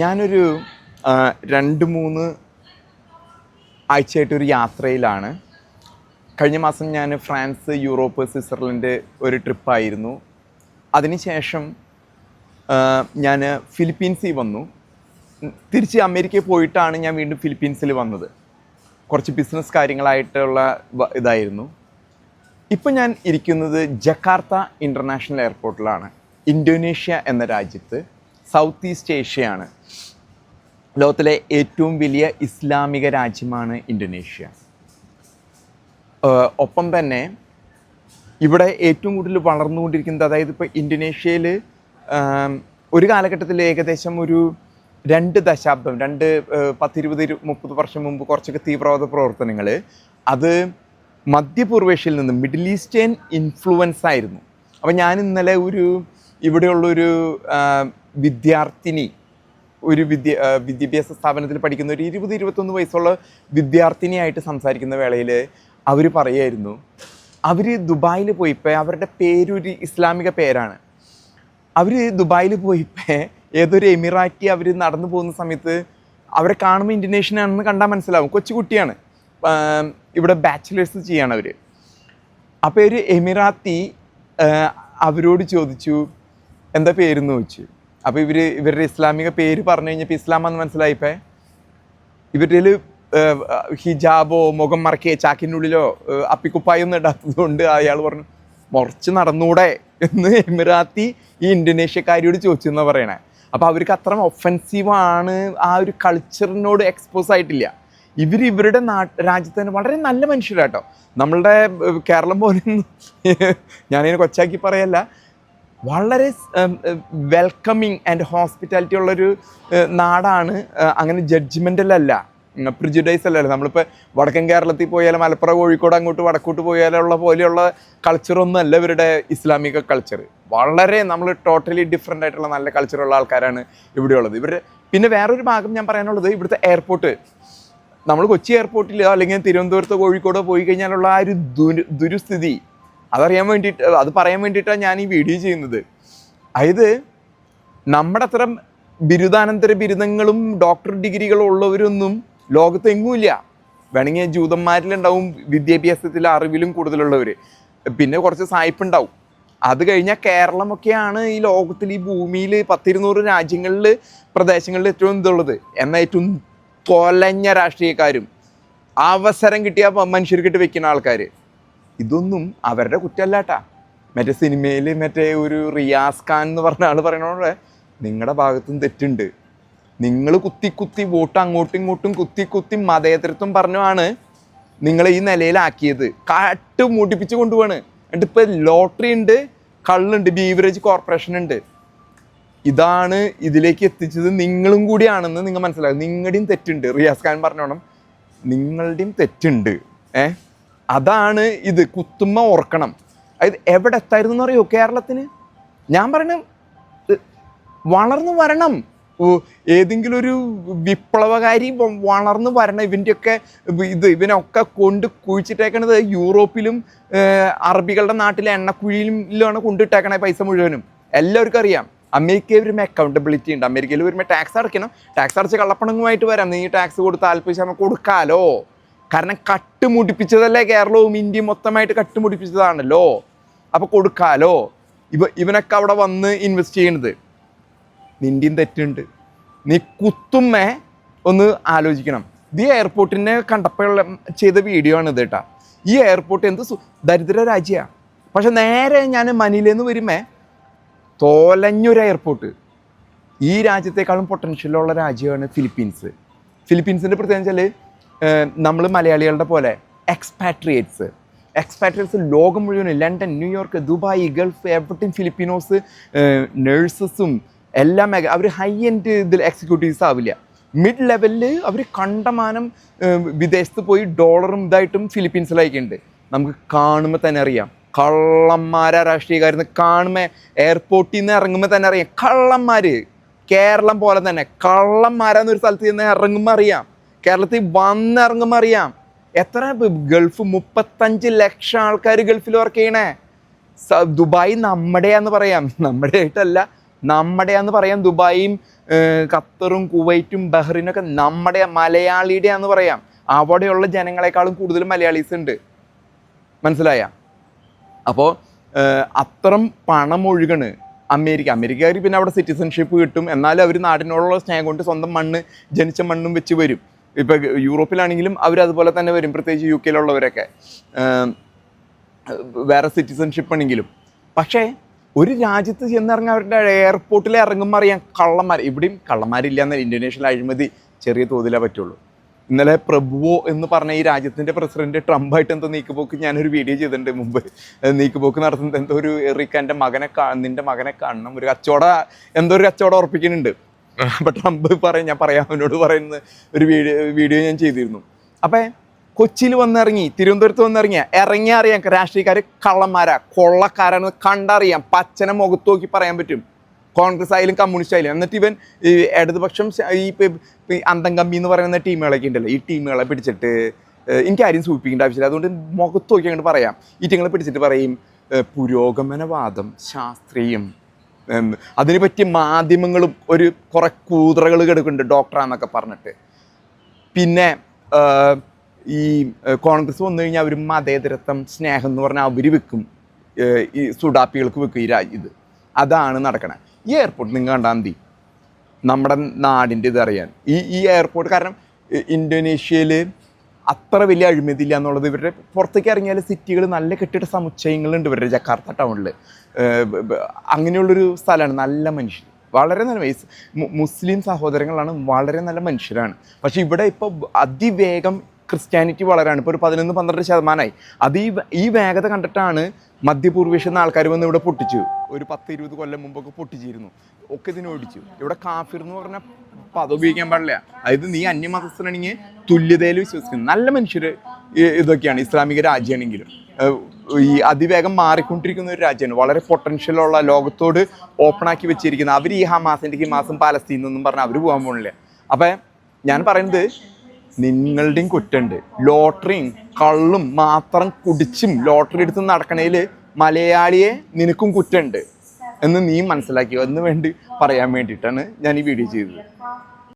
ഞാനൊരു രണ്ട് മൂന്ന് ആഴ്ചയായിട്ടൊരു യാത്രയിലാണ്. കഴിഞ്ഞ മാസം ഞാൻ ഫ്രാൻസ് യൂറോപ്പ് സ്വിറ്റ്സർലൻഡ് ഒരു ട്രിപ്പായിരുന്നു. അതിനുശേഷം ഞാൻ ഫിലിപ്പീൻസിൽ വന്നു. തിരിച്ച് അമേരിക്കയിൽ പോയിട്ടാണ് ഞാൻ വീണ്ടും ഫിലിപ്പീൻസിൽ വന്നത്. കുറച്ച് ബിസിനസ് കാര്യങ്ങളായിട്ടുള്ള ഇതായിരുന്നു. ഇപ്പം ഞാൻ ഇരിക്കുന്നത് ജക്കാർത്ത ഇന്റർനാഷണൽ എയർപോർട്ടിലാണ്. ഇൻഡോനേഷ്യ എന്ന രാജ്യത്ത്. സൗത്ത് ഈസ്റ്റ് ഏഷ്യയാണ്. ലോകത്തിലെ ഏറ്റവും വലിയ ഇസ്ലാമിക രാജ്യമാണ് ഇന്തോനേഷ്യ. ഒപ്പം തന്നെ ഇവിടെ ഏറ്റവും കൂടുതൽ വളർന്നുകൊണ്ടിരിക്കുന്നത് അതായത് ഇപ്പോൾ ഇന്തോനേഷ്യയിൽ ഒരു കാലഘട്ടത്തിൽ ഏകദേശം ഒരു രണ്ട് ദശാബ്ദം രണ്ട് പത്തിരുപത് മുപ്പത് വർഷം മുമ്പ് കുറച്ചൊക്കെ തീവ്രവാദ പ്രവർത്തനങ്ങൾ അത് മധ്യപൂർവേഷ്യയിൽ നിന്ന് മിഡിൽ ഈസ്റ്റേൺ ഇൻഫ്ലുവൻസ് ആയിരുന്നു അപ്പോൾ ഞാൻ ഇന്നലെ ഒരു ഇവിടെയുള്ളൊരു വിദ്യാർത്ഥിനി ഒരു വിദ്യ വിദ്യാഭ്യാസ സ്ഥാപനത്തിൽ പഠിക്കുന്ന ഒരു ഇരുപത് ഇരുപത്തൊന്ന് വയസ്സുള്ള വിദ്യാർത്ഥിനിയായിട്ട് സംസാരിക്കുന്ന വേളയിൽ അവർ പറയായിരുന്നു അവർ ദുബായിൽ പോയിപ്പോൾ അവരുടെ പേരൊരു ഇസ്ലാമിക പേരാണ്. അവർ ദുബായിൽ പോയിപ്പോൾ ഏതൊരു എമിറാറ്റി അവർ നടന്നു പോകുന്ന സമയത്ത് അവരെ കാണുമ്പോൾ ഇൻഡോനേഷ്യൻ ആണെന്ന് കണ്ടാൽ മനസ്സിലാവും. കൊച്ചുകുട്ടിയാണ്. ഇവിടെ ബാച്ചിലേഴ്സ് ചെയ്യാണ് അവർ അപ്പോൾ ഒരു എമിറാത്തി അവരോട് ചോദിച്ചു എന്താ പേരെന്ന് ചോദിച്ചു. അപ്പോൾ ഇവർ ഇവരുടെ ഇസ്ലാമിക പേര് പറഞ്ഞു കഴിഞ്ഞപ്പോൾ ഇസ്ലാമാന്ന് മനസ്സിലായിപ്പേ ഇവരുടെ ഹിജാബോ മുഖം മറക്കിയ ചാക്കിനുള്ളിലോ അപ്പിക്കുപ്പായൊന്നും ഇടാത്തത് കൊണ്ട് അയാൾ പറഞ്ഞു മുറച്ച് നടന്നൂടെ? എന്ന് എമിറാത്തി ഈ ഇന്തോനേഷ്യക്കാരിയോട് ചോദിച്ചു എന്നാണ് പറയണേ. അപ്പോൾ അവർക്ക് അത്ര ഒഫൻസീവാണ് ആ ഒരു കൾച്ചറിനോട് എക്സ്പോസ് ആയിട്ടില്ല. ഇവർ ഇവരുടെ നാട്ട് രാജ്യത്ത് തന്നെ വളരെ നല്ല മനുഷ്യരാട്ടോ. നമ്മളുടെ കേരളം പോലെ ഞാനിതിനെ കൊച്ചാക്കി പറയല്ല വളരെ വെൽക്കമിങ് ആൻഡ് ഹോസ്പിറ്റാലിറ്റി ഉള്ളൊരു നാടാണ് അങ്ങനെ ജഡ്ജ്മെന്റലല്ല പ്രിജുഡൈസ് അല്ലല്ലോ. നമ്മളിപ്പോൾ വടക്കൻ കേരളത്തിൽ പോയാലും മലപ്പുറം കോഴിക്കോട് അങ്ങോട്ട് വടക്കോട്ട് പോയാലുള്ള പോലെയുള്ള കൾച്ചറൊന്നും അല്ല ഇവരുടെ ഇസ്ലാമിക കൾച്ചർ വളരെ നമ്മൾ ടോട്ടലി ഡിഫറെന്റ് ആയിട്ടുള്ള നല്ല കൾച്ചറുള്ള ആൾക്കാരാണ് ഇവിടെയുള്ളത് ഇവർ പിന്നെ വേറൊരു ഭാഗം ഞാൻ പറയാനുള്ളത് ഇവിടുത്തെ എയർപോർട്ട് നമ്മൾ കൊച്ചി എയർപോർട്ടിലോ അല്ലെങ്കിൽ തിരുവനന്തപുരത്തോ കോഴിക്കോടോ പോയി കഴിഞ്ഞാലുള്ള ആ ഒരു ദുരു ദുരുസ്ഥിതി അതറിയാൻ വേണ്ടിയിട്ട് അത് പറയാൻ വേണ്ടിയിട്ടാണ് ഞാൻ ഈ വീഡിയോ ചെയ്യുന്നത്. അതായത് നമ്മുടെ അത്ര ബിരുദാനന്തര ബിരുദങ്ങളും ഡോക്ടർ ഡിഗ്രികളും ഉള്ളവരൊന്നും ലോകത്തെങ്ങുമില്ല വേണമെങ്കിൽ ജൂതന്മാരിലുണ്ടാവും വിദ്യാഭ്യാസത്തിൽ അറിവിലും കൂടുതലുള്ളവർ പിന്നെ കുറച്ച് സായിപ്പുണ്ടാവും. അത് കഴിഞ്ഞാൽ കേരളമൊക്കെയാണ് ഈ ലോകത്തിൽ ഈ ഭൂമിയിൽ പത്തിരുന്നൂറ് രാജ്യങ്ങളിൽ പ്രദേശങ്ങളിൽ ഏറ്റവും ഇതുള്ളത്. എന്നാൽ ഏറ്റവും തൊലഞ്ഞ രാഷ്ട്രീയക്കാരും അവസരം കിട്ടിയ മനുഷ്യർക്കിട്ട് വെക്കുന്ന ആൾക്കാർ ഇതൊന്നും അവരുടെ കുറ്റമല്ലാട്ടാ. മറ്റേ സിനിമയിൽ മറ്റേ ഒരു റിയാസ് ഖാൻ എന്ന് പറഞ്ഞ ആൾ പറയണോടെ നിങ്ങളുടെ ഭാഗത്തും തെറ്റുണ്ട്. നിങ്ങൾ കുത്തി കുത്തി വോട്ട് അങ്ങോട്ടും ഇങ്ങോട്ടും കുത്തി കുത്തി മതേതരത്വം പറഞ്ഞുമാണ് നിങ്ങളെ ഈ നിലയിലാക്കിയത്. കാട്ട് മൂട്ടിപ്പിച്ച് കൊണ്ടുപോവാണ്. എന്നിട്ട് ഇപ്പം ലോട്ടറി ഉണ്ട് കള്ളുണ്ട് ബീവറേജ് കോർപ്പറേഷൻ ഉണ്ട്. ഇതാണ് ഇതിലേക്ക് എത്തിച്ചത് നിങ്ങളും കൂടിയാണെന്ന് നിങ്ങൾ മനസ്സിലാക്കും നിങ്ങളുടെയും തെറ്റുണ്ട്. റിയാസ് ഖാൻ പറഞ്ഞോണം. നിങ്ങളുടെയും തെറ്റുണ്ട്. ഏ? അതാണ് ഇത് കുത്തുമ്മ ഓർക്കണം. അതായത് എവിടെ എത്തായിരുന്നു എന്ന് അറിയോ കേരളത്തിന്? ഞാൻ പറയണ വളർന്നു വരണം. ഏതെങ്കിലും ഒരു വിപ്ലവകാരി വളർന്നു വരണം. ഇവന്റെയൊക്കെ ഇത് ഇവനൊക്കെ കൊണ്ട് കുഴിച്ചിട്ടേക്കണത് യൂറോപ്പിലും അറബികളുടെ നാട്ടിലെ എണ്ണക്കുഴിയിലുമാണ് കൊണ്ടിട്ടേക്കണേ പൈസ മുഴുവനും. എല്ലാവർക്കും അറിയാം. അമേരിക്കയിൽ വരുമ്പോൾ അക്കൗണ്ടബിലിറ്റി ഉണ്ട്. അമേരിക്കയിൽ വരുമ്പോൾ ടാക്സ് അടയ്ക്കണം. ടാക്സ് അടച്ച് കള്ളപ്പണങ്ങുമായിട്ട് വരാം. നീ ടാക്സ് നാൽപ്പത് നമുക്ക് കൊടുക്കാലോ. കാരണം കട്ടുമുടിപ്പിച്ചതല്ലേ കേരളവും ഇന്ത്യയും മൊത്തമായിട്ട് കട്ടുമുടിപ്പിച്ചതാണല്ലോ. അപ്പോൾ കൊടുക്കാലോ? ഇവ ഇവനൊക്കെ അവിടെ വന്ന് ഇൻവെസ്റ്റ് ചെയ്യണത്. നിന്റെയും തെറ്റുണ്ട്. നീ കുത്തുമ്മേ ഒന്ന് ആലോചിക്കണം. ഇത് എയർപോർട്ടിനെ കണ്ടപ്പോൾ ചെയ്ത വീഡിയോ ആണ് ഇത് കേട്ടാ. ഈ എയർപോർട്ട് എന്ത് ദരിദ്ര രാജ്യമാണ് പക്ഷെ നേരെ ഞാൻ മനിലെന്ന് വരുമ്പേ തോലഞ്ഞൊരു എയർപോർട്ട് ഈ രാജ്യത്തെക്കാളും പൊട്ടൻഷ്യലുള്ള രാജ്യമാണ് ഫിലിപ്പീൻസ് ഫിലിപ്പീൻസിന്റെ പ്രത്യേകം വെച്ചാൽ നമ്മൾ മലയാളികളുടെ പോലെ എക്സ്പാട്രിയേറ്റ്സ് എക്സ്പാട്രിയേറ്റ്സ് ലോകം മുഴുവനും ലണ്ടൻ ന്യൂയോർക്ക് ദുബായ് ഗൾഫ് എവിടെയും ഫിലിപ്പീനോസ് നേഴ്സസും എല്ലാം അവർ ഹൈ എൻഡ് ഇതിൽ എക്സിക്യൂട്ടീവ്സ് ആവില്ല. മിഡ് ലെവലിൽ അവർ കണ്ടമാനം വിദേശത്ത് പോയി ഡോളറും ഇതായിട്ടും ഫിലിപ്പീൻസിലായിക്കുണ്ട് നമുക്ക് കാണുമ്പോൾ തന്നെ അറിയാം. കള്ളന്മാരാ രാഷ്ട്രീയക്കാരെന്ന് കാണുമ്പോൾ എയർപോർട്ടിൽ നിന്ന് ഇറങ്ങുമ്പോൾ തന്നെ അറിയാം. കള്ളന്മാർ കേരളം പോലെ തന്നെ കള്ളന്മാരാന്നൊരു സ്ഥലത്ത് നിന്ന് ഇറങ്ങുമ്പോൾ അറിയാം. കേരളത്തിൽ വന്നിറങ്ങുമ്പോൾ അറിയാം. എത്ര ഗൾഫ് മുപ്പത്തഞ്ച് ലക്ഷം ആൾക്കാർ ഗൾഫിൽ വർക്ക് ചെയ്യണേ. ദുബായ് നമ്മുടെയാന്ന് പറയാം. നമ്മുടെ ആയിട്ടല്ല നമ്മുടെയാന്ന് പറയാം. ദുബായും ഖത്തറും കുവൈറ്റും ബഹ്റിനൊക്കെ നമ്മുടെ മലയാളിയുടെയാന്ന് പറയാം. അവിടെയുള്ള ജനങ്ങളെക്കാളും കൂടുതൽ മലയാളീസ് ഉണ്ട് മനസ്സിലായ? അപ്പോൾ അത്രം പണം ഒഴുകണ് അമേരിക്ക. അമേരിക്കക്കാർ പിന്നെ അവിടെ സിറ്റിസൺഷിപ്പ് കിട്ടും. എന്നാലും അവർ നാടിനോടുള്ള സ്നേഹം കൊണ്ട് സ്വന്തം മണ്ണ് ജനിച്ച മണ്ണും വെച്ച് വരും. ഇപ്പം യൂറോപ്പിലാണെങ്കിലും അവർ അതുപോലെ തന്നെ വരും. പ്രത്യേകിച്ച് യു കെയിലുള്ളവരൊക്കെ. വേറെ സിറ്റിസൺഷിപ്പ് ആണെങ്കിലും. പക്ഷേ ഒരു രാജ്യത്ത് ചെന്നിറങ്ങി അവരുടെ എയർപോർട്ടിൽ ഇറങ്ങുമ്പോൾ അറിയാം കള്ളന്മാർ. ഇവിടെയും കള്ളന്മാരില്ല എന്ന ഇന്റർനാഷണൽ അഴിമതി ചെറിയ തോതിലേ പറ്റുള്ളൂ. ഇന്നലെ പ്രഭുവോ എന്ന് പറഞ്ഞ ഈ രാജ്യത്തിന്റെ പ്രസിഡന്റ് ട്രംപായിട്ട് എന്തോ നീക്കുപോക്ക് ഞാനൊരു വീഡിയോ ചെയ്തിട്ടുണ്ട് മുമ്പ്. നീക്കുപോക്ക് നടത്തുന്നത് എന്തോ ഒരു എറിക്കാന്റെ മകനെ കാ നിന്റെ മകനെ കാണണം. ഒരു കച്ചവട എന്തോ ഒരു കച്ചവടം ഉറപ്പിക്കുന്നുണ്ട്. അപ്പൊ ട്രംപ് പറയും ഞാൻ പറയാം അവനോട് പറയുന്ന ഒരു വീഡിയോ വീഡിയോ ഞാൻ ചെയ്തിരുന്നു. അപ്പൊ കൊച്ചിയിൽ വന്നിറങ്ങി തിരുവനന്തപുരത്ത് വന്നിറങ്ങിയ ഇറങ്ങിയ അറിയാം രാഷ്ട്രീയക്കാർ കള്ളന്മാരാ കൊള്ളക്കാരാണെന്ന് കണ്ടറിയാം. പച്ചനെ മുഖത്ത് നോക്കി പറയാൻ പറ്റും. കോൺഗ്രസ് ആയാലും കമ്മ്യൂണിസ്റ്റ് ആയാലും. എന്നിട്ട് ഇവൻ ഇടതുപക്ഷം ഈ അന്തം കമ്പി എന്ന് പറയുന്ന ടീമുകളൊക്കെ ഉണ്ടല്ലോ ഈ ടീമുകളെ പിടിച്ചിട്ട് എനിക്ക് ആരും സൂചിപ്പിക്കേണ്ട ആവശ്യമില്ല. അതുകൊണ്ട് മുഖത്ത് നോക്കി അങ്ങോട്ട് പറയാം. ഈ ടീങ്ങളെ പിടിച്ചിട്ട് പറയും പുരോഗമനവാദം ശാസ്ത്രീയം. ഉം, അതിനെ പറ്റി മാധ്യമങ്ങളും ഒരു കുറെ കൂതറകൾ കിടക്കുന്നുണ്ട് ഡോക്ടറാന്നൊക്കെ പറഞ്ഞിട്ട്. പിന്നെ ഈ കോൺഗ്രസ് വന്നു കഴിഞ്ഞാൽ അവർ മതേതരത്വം സ്നേഹം എന്ന് പറഞ്ഞാൽ അവർ വെക്കും. ഈ സുഡാപ്പികൾക്ക് വെക്കും ഈ ഇത്. അതാണ് നടക്കണേ. ഈ എയർപോർട്ട് നിങ്ങൾ കണ്ടാൽ മതി. നമ്മുടെ നാടിന്റെ ഇതറിയാൻ ഈ ഈ എയർപോർട്ട് കാരണം ഇന്തോനേഷ്യയിൽ അത്ര വലിയ അഴിമതിയില്ല എന്നുള്ളത് ഇവരുടെ പുറത്തേക്ക് ഇറങ്ങിയാൽ സിറ്റികൾ നല്ല കെട്ടിട സമുച്ചയങ്ങളുണ്ട് ഇവരുടെ ജക്കാർത്ത ടൗണിൽ. അങ്ങനെയുള്ളൊരു സ്ഥലമാണ് നല്ല മനുഷ്യർ വളരെ നല്ല വയസ്സ് മുസ്ലിം സഹോദരങ്ങളാണ് വളരെ നല്ല മനുഷ്യരാണ്. പക്ഷേ ഇവിടെ ഇപ്പോൾ അതിവേഗം ക്രിസ്ത്യാനിറ്റി വളരാണ്. ഇപ്പോൾ ഒരു പതിനൊന്ന് പന്ത്രണ്ട് ശതമാനമായി. അത് ഈ ഈ വേഗത കണ്ടിട്ടാണ് മധ്യപൂർവേഷ്യ ആൾക്കാർ വന്ന് ഇവിടെ പൊട്ടിച്ചു. ഒരു പത്ത് ഇരുപത് കൊല്ലം മുമ്പൊക്കെ പൊട്ടിച്ചിരുന്നു. ഒക്കെ ഇതിനെ ഓടിച്ചു. ഇവിടെ കാഫിർ എന്ന് പറഞ്ഞ പദം ഉപയോഗിക്കാൻ പാടില്ല. അതായത് നീ അന്യമതസ്ഥനാണെങ്കിൽ തുല്യതയിൽ വിശ്വസിക്കുന്നു. നല്ല മനുഷ്യർ ഇതൊക്കെയാണ്. ഇസ്ലാമിക രാജ്യമാണെങ്കിലും. ഈ അതിവേഗം മാറിക്കൊണ്ടിരിക്കുന്ന ഒരു രാജ്യമാണ്. വളരെ പൊട്ടൻഷ്യലുള്ള ലോകത്തോട് ഓപ്പൺ ആക്കി വെച്ചിരിക്കുന്ന അവർ ഈ ഹമാസിന്റെ ഈ മാസം പാലസ്തീൻ എന്നും പറഞ്ഞാൽ അവർ പോകാൻ പോകണില്ല അപ്പം ഞാൻ പറയുന്നത് നിങ്ങളുടെയും കുറ്റുണ്ട് ലോട്ടറിയും കള്ളും മാത്രം കുടിച്ചും ലോട്ടറി എടുത്ത് നടക്കണേൽ മലയാളിയെ നിനക്കും കുറ്റുണ്ട് എന്ന് നീ മനസ്സിലാക്കിയോ? എന്ന് വേണ്ടി പറയാൻ വേണ്ടിയിട്ടാണ് ഞാൻ ഈ വീഡിയോ ചെയ്തത്.